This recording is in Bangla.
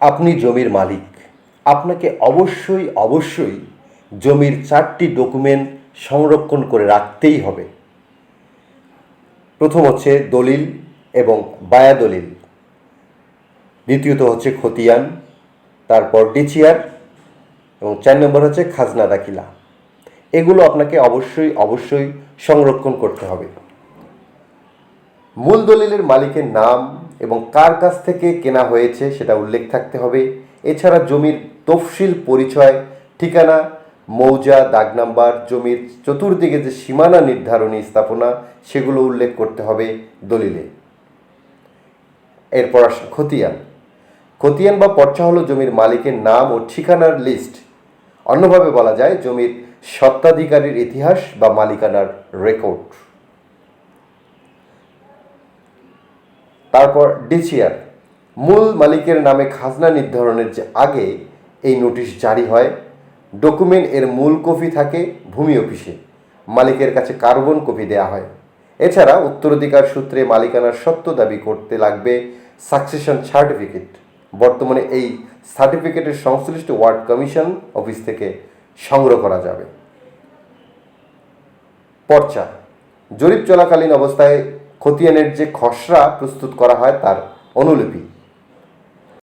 আপনি জমির মালিক। আপনাকে অবশ্যই অবশ্যই জমির চারটি ডকুমেন্ট সংরক্ষণ করে রাখতেই হবে। প্রথম হচ্ছে দলিল এবং বায়া দলিল। দ্বিতীয়ত হচ্ছে খতিয়ান, তারপর ডিচিয়ার এবং চার নম্বর হচ্ছে খাজনা দাখিলা। এগুলো আপনাকে অবশ্যই অবশ্যই সংরক্ষণ করতে হবে। মূল দলিলের মালিকের নাম এবং কার কাছ থেকে কেনা হয়েছে সেটা উল্লেখ থাকতে হবে। এছাড়া জমির তফসিল পরিচয়, ঠিকানা, মৌজা, দাগ নাম্বার, জমির চতুর্দিকে যে সীমানা নির্ধারণী স্থাপনা, সেগুলো উল্লেখ করতে হবে দলিলে। এরপর আসে খতিয়ান। খতিয়ান বা পর্চা হলো জমির মালিকের নাম ও ঠিকানার লিস্ট। অন্যভাবে বলা যায়, জমির সত্ত্বাধিকারীর ইতিহাস বা মালিকানার রেকর্ড। তারপর ডিসিআর, মূল মালিকের নামে খাজনা নির্ধারণের যে আগে এই নোটিশ জারি হয়, ডকুমেন্ট এর মূল কপি থাকে ভূমি অফিসে, মালিকের কাছে কার্বন কপি দেওয়া হয়। এছাড়া উত্তরাধিকার সূত্রে মালিকানার সত্য দাবি করতে লাগবে সাকসেশন সার্টিফিকেট। বর্তমানে এই সার্টিফিকেটের সংশ্লিষ্ট ওয়ার্ড কমিশন অফিস থেকে সংগ্রহ করা যাবে। পর্চা, জরিপ চলাকালীন অবস্থায় খতিয়ানের যে খসড়া প্রস্তুত করা হয় তার অনুলিপি।